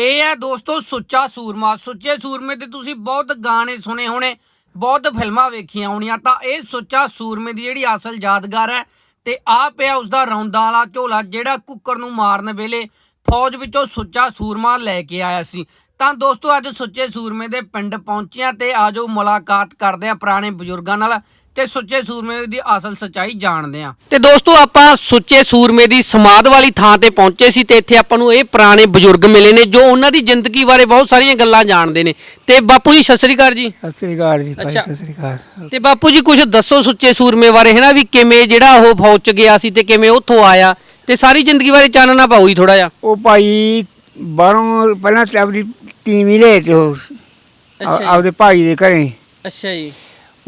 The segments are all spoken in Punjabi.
ਇਹ ਹੈ ਦੋਸਤੋ, ਸੁੱਚਾ ਸੂਰਮਾ। ਸੁੱਚੇ ਸੂਰਮੇ ਤੇ ਤੁਸੀਂ ਬਹੁਤ ਗਾਣੇ ਸੁਣੇ ਹੋਣੇ, ਬਹੁਤ ਫਿਲਮਾਂ ਵੇਖੀਆਂ ਹੋਣੀਆਂ, ਤਾਂ ਇਹ ਸੁੱਚਾ ਸੂਰਮੇ ਦੀ ਜਿਹੜੀ ਅਸਲ ਯਾਦਗਾਰ ਹੈ ਤੇ ਆ ਪਿਆ ਉਸ ਦਾ ਰੌਂਦਾਂ ਵਾਲਾ ਝੋਲਾ, ਜਿਹੜਾ ਕੁੱਕਰ ਨੂੰ ਮਾਰਨ ਵੇਲੇ ਫੌਜ ਵਿੱਚੋਂ ਸੁੱਚਾ ਸੂਰਮਾ ਲੈ ਕੇ ਆਇਆ ਸੀ। ਤਾਂ ਦੋਸਤੋ, ਅੱਜ ਸੁੱਚੇ ਸੂਰਮੇ ਦੇ ਪਿੰਡ ਪਹੁੰਚਿਆ ਤੇ ਆਜੋ ਮੁਲਾਕਾਤ ਕਰਦੇ ਆ ਪੁਰਾਣੇ ਬਜ਼ੁਰਗਾਂ ਨਾਲ। ਤੇ ਸੁੱਚੇ ਸੂਰਮੇ ਦੀ ਅਸਲ ਸੱਚਾਈ ਜਾਣਦੇ ਆ ਤੇ ਦੋਸਤੋ ਆਪਾਂ ਸੁੱਚੇ ਸੂਰਮੇ ਦੀ ਸਮਾਧ ਵਾਲੀ ਥਾਂ ਤੇ ਪਹੁੰਚੇ ਸੀ ਤੇ ਇੱਥੇ ਆਪਾਂ ਨੂੰ ਇਹ ਪੁਰਾਣੇ ਬਜ਼ੁਰਗ ਮਿਲੇ ਨੇ ਜੋ ਉਹਨਾਂ ਦੀ ਜ਼ਿੰਦਗੀ ਬਾਰੇ ਬਹੁਤ ਸਾਰੀਆਂ ਗੱਲਾਂ ਜਾਣਦੇ ਨੇ। ਤੇ ਬਾਪੂ ਜੀ ਸਤਿ ਸ੍ਰੀ ਅਕਾਲ ਜੀ। ਸਤਿ ਸ੍ਰੀ ਅਕਾਲ ਜੀ ਭਾਈ ਅੱਛਾ। ਸਤਿ ਸ੍ਰੀ ਅਕਾਲ। ਤੇ ਬਾਪੂ ਜੀ ਕੁਝ ਦੱਸੋ ਸੁੱਚੇ ਸੂਰਮੇ ਬਾਰੇ ਹੈ ਨਾ ਵੀ ਕਿਵੇਂ ਜਿਹੜਾ ਉਹ ਫੌਜ ਚ ਗਿਆ ਸੀ ਤੇ ਕਿਵੇਂ ਉੱਥੋਂ ਆਇਆ। ਤੇ ਸਾਰੀ ਜ਼ਿੰਦਗੀ ਬਾਰੇ ਚਾਨਣਾ ਪਾਓ ਜੀ ਥੋੜਾ ਜਿਹਾ। ਉਹ ਭਾਈ ਬਾਹਰੋਂ ਪਹਿਲਾਂ ਤੇ ਆਪਣੀ ਟੀਮ ਹੀ ਲੈ ਤੇ ਉਹ ਅੱਛਾ ਜੀ। ਆਪਦੇ ਭਾਈ ਦੇ ਘਰੇ। ਅੱਛਾ ਜੀ।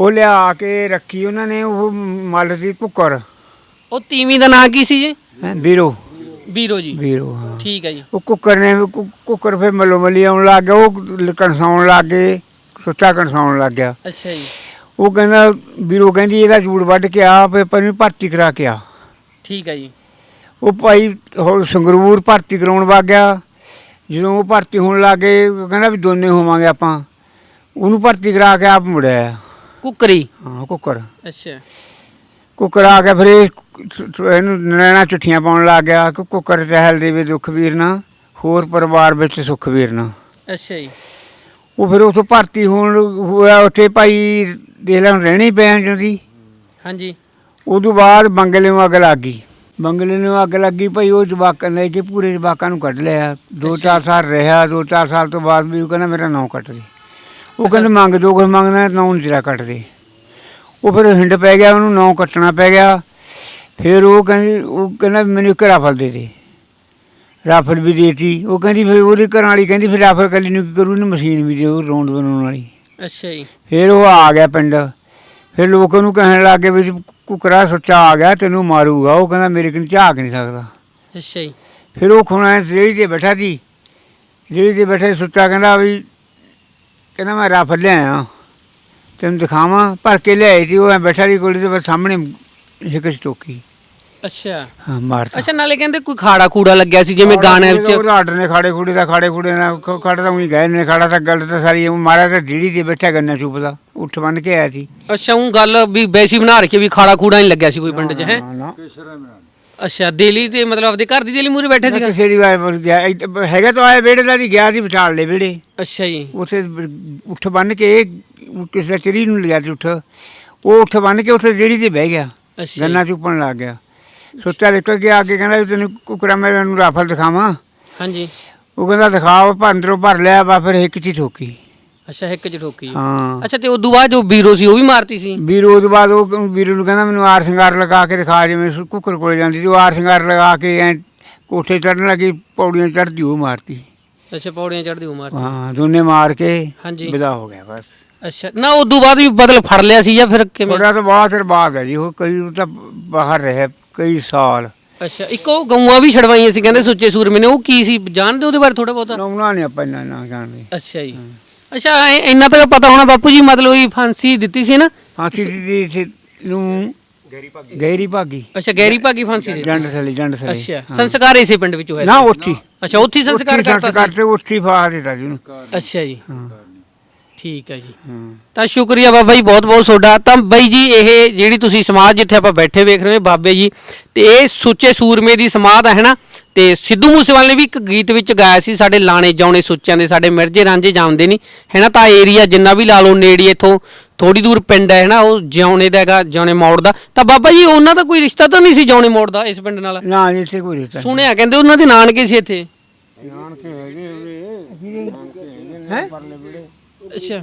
ਉਹ ਲਿਆ ਕੇ ਰੱਖੀ ਉਹਨਾਂ ਨੇ ਉਹ ਮੱਲ ਦੀ ਕੁੱਕਰ ਉਹ ਤੀਵੀਂ ਦਾ ਨਾਂ ਕੀ ਸੀ ਜੀ? ਹੈਂ, ਵੀਰੋ ਵੀਰੋ ਜੀ। ਵੀਰੋ ਹਾਂ। ਠੀਕ ਹੈ ਜੀ। ਉਹ ਕੁੱਕਰ ਨੇ ਵੀ ਕੁ- ਕੁੱਕਰ ਫੇ ਮੱਲੋ ਮੱਲੀ ਆਉਣ ਲੱਗ ਗਿਆ ਉਹ ਕਣਸਾਉਣ ਲੱਗ ਗਏ ਸੁੱਚਾ ਕਣਸਾਉਣ ਲੱਗ ਗਿਆ। ਅੱਛਾ ਜੀ। ਉਹ ਕਹਿੰਦਾ ਵੀਰੋ ਕਹਿੰਦੀ ਇਹਦਾ ਜੂੜ ਵੱਢ ਕੇ ਆ ਫੇ ਪਰ ਨੂੰ ਭਰਤੀ ਕਰਾ ਕੇ ਆ। ਠੀਕ ਹੈ ਜੀ। ਉਹ ਭਾਈ ਹੋਰ ਸੰਗਰੂਰ ਭਰਤੀ ਕਰਾਉਣ ਵਗ ਗਿਆ। ਜਦੋਂ ਉਹ ਭਰਤੀ ਹੋਣ ਲੱਗੇ ਕਹਿੰਦਾ ਵੀ ਦੋਨੇ ਹੋਵਾਂਗੇ ਆਪਾਂ। ਉਹਨੂੰ ਭਰਤੀ ਕਰਾ ਕੇ ਆਪ ਮੁੜਿਆ। ਕੁੱਕਰੀ? ਹਾਂ ਕੁੱਕਰ। ਅੱਛਾ। ਕੁੱਕਰ ਆ ਕੇ ਫਿਰ ਇਹ ਸ- ਸ- ਇਹਨੂੰ ਨੈਣਾ ਚਿੱਠੀਆਂ ਪਾਉਣ ਲੱਗ ਗਿਆ ਕਿ ਕੁੱਕਰ ਟਹਿਲ ਦੇਵੇ ਦੁੱਖ ਵੀਰਨਾ ਹੋਰ ਪਰਿਵਾਰ ਵਿੱਚ ਸੁੱਖ ਵੀਰਨਾ ਅੱਛਾ ਜੀ। ਉਹ ਫਿਰ ਉਥੋਂ ਭਰਤੀ ਹੋਣ ਹੋਇਆ ਉੱਥੇ ਭਾਈ ਦੇਖ ਲੈ ਹੁਣ ਰਹਿਣੀ ਪੈਣ ਜਾਂਦੀ ਹਾਂਜੀ। ਉਦੋਂ ਬਾਅਦ ਬੰਗਲੇ ਨੂੰ ਅੱਗ ਲੱਗ ਗਈ। ਬੰਗਲੇ ਨੂੰ ਅੱਗ ਲੱਗੀ ਭਾਈ ਉਹ ਜਵਾਕਾਂ ਲੈ ਕੇ ਪੂਰੇ ਜਵਾਕਾਂ ਨੂੰ ਕੱਢ ਲਿਆ। ਦੋ ਚਾਰ ਸਾਲ ਰਿਹਾ ਦੋ ਚਾਰ ਸਾਲ ਤੋਂ ਬਾਅਦ ਵੀ ਉਹ ਕਹਿੰਦਾ ਮੇਰਾ ਨਾਂ ਕੱਟ ਦੇ। ਉਹ ਕਹਿੰਦੇ ਮੰਗ ਜੋ ਕੁਝ ਮੰਗਦਾ ਨਾਂ ਨਹੀਂ ਤੇਰਾ ਕੱਟ ਦੇ ਉਹ ਫਿਰ ਹਿੰਡ ਪੈ ਗਿਆ ਉਹਨੂੰ ਨਾਂ ਕੱਟਣਾ ਪੈ ਗਿਆ। ਫਿਰ ਉਹ ਕਹਿੰਦੀ ਉਹ ਕਹਿੰਦਾ ਮੈਨੂੰ ਇੱਕ ਰਾਫਲ ਦੇ ਦੇ। ਰਾਫਲ ਵੀ ਦੇਤੀ। ਉਹ ਕਹਿੰਦੀ ਫਿਰ ਉਹਦੇ ਘਰਾਂ ਵਾਲੀ ਕਹਿੰਦੀ ਫਿਰ ਰਾਫਲ ਕੱਲੀ ਨੂੰ ਕੀ ਕਰੂ ਇਹਨੂੰ ਮਸ਼ੀਨ ਵੀ ਦਿਓ ਰੌਂਡ ਬਣਾਉਣ ਵਾਲੀ। ਅੱਛਾ ਜੀ। ਫਿਰ ਉਹ ਆ ਗਿਆ ਪਿੰਡ। ਫਿਰ ਲੋਕ ਉਹਨੂੰ ਕਹਿਣ ਲੱਗੇ ਵੀ ਕੁਕਰਾ ਸੱਚਾ ਆ ਗਿਆ ਤੈਨੂੰ ਮਾਰੂਗਾ। ਉਹ ਕਹਿੰਦਾ ਮੇਰੇ ਕੋਲ ਝਾਕ ਨਹੀਂ ਸਕਦਾ। ਅੱਛਾ ਜੀ। ਫਿਰ ਉਹ ਖੁਣਾ ਜਿਹੜੀ ਤੇ ਬੈਠਾ ਸੀ ਜਿਹੜੀ ਤੇ ਬੈਠੇ ਸੁੱਚਾ ਕਹਿੰਦਾ ਵੀ ਕਹਿੰਦਾ ਮੈਂ ਰਫ ਲਿਆਇਆ। ਤੈਨੂੰ ਦਿਖਾਵਾਂ ਭਰ ਕੇ ਲਿਆਈ ਸੀ ਉਹ ਐਂ ਬੈਠਾ ਦੀ ਕੋਲ ਦੇ ਬਸ ਸਾਹਮਣੇ ਇੱਕ ਚਟੋਕੀ ਅੱਛਾ। ਹਾਂ ਮਾਰਤਾ। ਅੱਛਾ ਨਾਲੇ ਕਹਿੰਦੇ ਕੋਈ ਖਾੜਾ ਖੂੜਾ ਲੱਗਿਆ ਸੀ ਜਿਵੇਂ ਗਾਣਿਆਂ ਵਿੱਚ ਉਹ ਆਰਡਰ ਨੇ ਖਾੜੇ ਖੂੜੇ ਦਾ ਖਾੜੇ ਖੂੜੇ ਨਾਲ ਖ- ਖਾੜਾ ਤਾਂ ਉਹੀ ਗਏ ਨੇ ਖਾੜਾ ਤਾਂ ਗੱਲ ਤਾਂ ਸਾਰੀ ਉਹ ਮਾਰਿਆ ਤਾਂ ਜਿਹੜੀ ਤੇ ਬੈਠਾ ਗੰਨਾ ਚੁੱਪਦਾ ਉੱਠ ਬੰਨ ਕੇ ਆਇਆ ਸੀ। ਅੱਛਾ ਉਹ ਗੱਲ ਵੀ ਬੈਸੀ ਬਣਾ ਰੱਖੀ ਵੀ ਖਾੜਾ ਖੂੜਾ ਨਹੀਂ ਲੱਗਿਆ ਸੀ ਕੋਈ ਪਿੰਡ 'ਚ ਹੈ? ਨਾ। ਅੱਛਾ ਦਿੱਲੀ ਤੇ ਮਤਲਬ ਆਪਦੇ ਘਰ ਦੀ ਦਿੱਲੀ ਮੂਰੇ ਬੈਠੇ ਸੀਗਾ? ਕਿਸੇ ਦੀ ਵਾਰ ਬਸ ਗਿਆ ਇੱਥੇ ਹੈਗਾ ਤਾਂ ਆਇਆ ਵਿਹੜੇ ਦਾ ਦੀ ਗਿਆ ਸੀ ਵਿਚਾਲ ਲੈ ਵਿਹੜੇ। ਅੱਛਾ ਜੀ। ਉੱਥੇ ਉੱਠ ਬੰਨ ਕੇ ਉਹ ਕਿਸੇ ਦਾ ਚਰੀ ਨੂੰ ਲਿਆ ਸੀ ਉੱਠ। ਉਹ ਉੱਠ ਬੰਨ ਕੇ ਉੱਥੇ ਜਿਹੜੀ ਤੇ ਬਹਿ ਗਿਆ ਅੱਛਾ ਜੀ। ਗੰਨਾ ਚੁੱਪਣ ਲੱਗ ਗਿਆ। ਸੁੱਚਾ ਨਿਕਲ ਗਿਆ ਅੱਗੇ ਕਹਿੰਦਾ ਵੀ ਤੈਨੂੰ ਕੁਕਰਾ ਮੈਂ ਤੈਨੂੰ ਰਾਫਲ ਦਿਖਾਵਾਂ। ਹਾਂਜੀ। ਉਹ ਕਹਿੰਦਾ ਦਿਖਾਓ ਭੰਦਰੋਂ ਭਰ ਲਿਆ ਵਾ ਫਿਰ ਇੱਕ ਚੀ ਠੋਕੀ। ਅੱਛਾ ਇੱਕ ਚ ਠੋਕੀ ਜੀ। ਹਾਂ। ਅੱਛਾ ਤੇ ਉਦੋਂ ਬਾਅਦ ਜੋ ਵੀਰੋ ਸੀ ਉਹ ਵੀ ਮਾਰਤੀ ਸੀ? ਵੀਰੋ ਤੋਂ ਬਾਅਦ ਉਹ ਵੀਰੋ ਨੂੰ ਕਹਿੰਦਾ ਮੈਨੂੰ ਆਰ ਸ਼ਿੰਗਾਰ ਲਗਾ ਕੇ ਦਿਖਾ ਜਿਵੇਂ ਸੁ- ਕੁੱਕਰ ਕੋਲੇ ਜਾਂਦੀ ਸੀ ਉਹ ਆਰ ਸ਼ਿੰਗਾਰ ਲਗਾ ਕੇ ਐ ਕੋਠੇ ਚੜਨ ਲੱਗੀ ਪੌੜੀਆਂ ਚੜਦੀ ਉਹ ਮਾਰਤੀ। ਅੱਛਾ ਪੌੜੀਆਂ ਚੜਦੀ ਉਹ ਮਾਰਤੀ। ਹਾਂ ਦੋਨੇ ਮਾਰ ਕੇ ਹਾਂਜੀ। ਵਿਦਾ ਹੋ ਗਿਆ ਬਸ। ਅੱਛਾ ਨਾ ਉਦੋਂ ਬਾਅਦ ਵੀ ਬਦਲ ਫੜ ਲਿਆ ਸੀ ਜਾਂ ਫਿਰ ਕਿਵੇਂ? ਥੋੜਾ ਤਾਂ ਬਹੁਤ ਚਿਰ ਬਾਅਦ ਹੈ ਜੀ ਉਹ ਕਈ ਤਾਂ ਬਾਹਰ ਰਹੇ ਕਈ ਸਾਲ। ਅੱਛਾ ਇੱਕ ਉਹ ਗਊਆਂ ਵੀ ਛੜਵਾਈਆਂ ਸੀ ਕਹਿੰਦੇ ਸੁੱਚੇ ਸੂਰਮੇ ਨੇ ਉਹ ਕੀ ਸੀ? ਜਾਣਦੇ ਉਹਦੇ ਬਾਰੇ ਥੋੜਾ ਬਹੁਤਾ? ਨੌਣਾ ਨਹੀਂ ਆਪਾਂ ਇੰਨਾ ਨਾ ਜਾਣਦੇ। ਅੱਛਾ ਜੀ। ਅੱਛਾ ਐ- ਇੰਨਾ ਤਾਂ ਪਤਾ ਹੋਣਾ ਬਾਪੂ ਜੀ ਮਤਲਬ ਇਹ ਫਾਂਸੀ ਦਿੱਤੀ ਸੀ ਨਾ? ਹਾਥੀ ਦੀ ਸੀ ਨੂੰ ਗਹਿਰੀ ਭਾਗੀ। ਅੱਛਾ ਗੈਰੀ ਭਾਗੀ ਫਾਂਸੀ ਦਿੱਤੀ। ਜੰਡ ਥਲੀ ਜੰਡ ਥਲੀ। ਅੱਛਾ ਸੰਸਕਾਰ ਇਸੇ ਪਿੰਡ ਵਿੱਚ ਹੋਇਆ ਨਾ ਸੀ? ਉੱਥੀ ਅੱਛਾ ਉੱਥੇ ਹੀ ਸੰਸਕਾਰ ਕਰਤਾ ਸੰਸਕਾਰ ਸੀ ਤੇ ਉੱਥੀ ਫਾਹ ਦਿੱਤਾ ਜੀ ਉਹਨੂੰ। ਅੱਛਾ ਜੀ। ਠੀਕ ਹੈ ਜੀ। ਹਾਂ। ਤਾਂ ਸ਼ੁਕਰੀਆ ਬਾਬਾ ਜੀ ਬਹੁਤ ਬਹੁਤ ਤੁਹਾਡਾ। ਤਾਂ ਬਾਈ ਜੀ ਇਹ ਜਿਹੜੀ ਤੁਸੀਂ ਸਮਾਧ ਜਿੱਥੇ ਆਪਾਂ ਬੈਠੇ ਵੇਖ ਰਹੇ ਹੋ ਬਾਬੇ ਜੀ ਤੇ ਇਹ ਸੁੱਚੇ ਸੂਰਮੇ ਦੀ ਸਮਾਧ ਹੈ ਨਾ? ਤੇ ਸਿੱਧੂ ਮੂਸੇਵਾਲੇ ਨੇ ਵੀ ਇੱਕ ਗੀਤ ਵਿੱਚ ਗਾਇਆ ਸੀ ਸਾਡੇ ਲਾਣੇ ਜਾਉਣੇ ਸੁੱਚਿਆਂ ਦੇ ਸਾਡੇ ਮਿਰਜੇ ਰਾਂਝੇ ਜਾਣਦੇ ਨਹੀਂ। ਹੈ ਨਾ ਤਾਂ ਏਰੀਆ ਜਿੰਨਾ ਵੀ ਲਾ ਲਓ ਨੇੜੇ ਇਥੋਂ ਥੋੜੀ ਦੂਰ ਪਿੰਡ ਹੈ ਨਾ ਉਹ ਜਿਉਣੇ ਦਾ ਹੈਗਾ ਜਿਉਣੇ ਮੋੜ ਦਾ। ਤਾਂ ਬਾਬਾ ਜੀ ਉਹਨਾਂ ਦਾ ਕੋਈ ਰਿਸ਼ਤਾ ਤਾਂ ਨਹੀਂ ਸੀ ਜਿਉਣੇ ਮੋੜ ਦਾ ਇਸ ਪਿੰਡ ਨਾਲ? ਨਾ ਜੀ ਇੱਥੇ ਕੋਈ ਰਿਸ਼ਤਾ। ਨਹੀਂ। ਸੁਣਿਆ ਕਹਿੰਦੇ ਉਹਨਾਂ ਦੇ ਨਾਨਕੇ ਸੀ ਇੱਥੇ। ਹੈਂ? ਅੱਛਾ।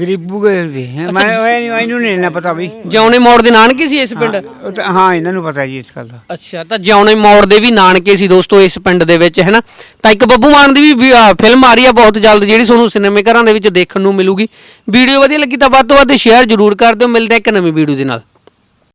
ਗਰੀਬੂ ਗਏ ਦੇ। ਹੈਂ। ਮੈਂ ਇਹ- ਮੈਨੂੰ ਨਹੀਂ ਨਾ ਪਤਾ ਵੀ। ਜਿਉਣੇ ਮੋੜ ਦੇ ਨਾਨਕੇ ਸੀ ਇਸ ਪਿੰਡ? ਉਹ ਤਾਂ ਹਾਂ ਇਹਨਾਂ ਨੂੰ ਪਤਾ ਜੀ ਇਸ ਗੱਲ ਦਾ। ਅੱਛਾ ਤਾਂ ਜਿਉਣੇ ਮੋੜ ਦੇ ਵੀ ਨਾਨਕੇ ਸੀ ਦੋਸਤੋ ਇਸ ਪਿੰਡ ਦੇ ਵਿੱਚ ਹੈਨਾ? ਤਾਂ ਇੱਕ ਬੱਬੂ ਮਾਨ ਦੀ ਵੀ ਫਿਲਮ ਆ ਰਹੀ ਆ ਬਹੁਤ ਜਲਦ ਜਿਹੜੀ ਤੁਹਾਨੂੰ ਸਿਨੇਮੇ ਘਰਾਂ ਦੇ ਵਿੱਚ ਦੇਖਣ ਨੂੰ ਮਿਲੂਗੀ। ਵੀਡੀਓ ਵਧੀਆ ਲੱਗੀ ਤਾਂ ਵੱਧ ਤੋਂ ਵੱਧ ਸ਼ੇਅਰ ਜ਼ਰੂਰ ਕਰ ਦਿਓ। ਮਿਲਦੇ ਇੱਕ ਨਵੀਂ ਵੀਡੀਓ ਦੇ ਨਾਲ।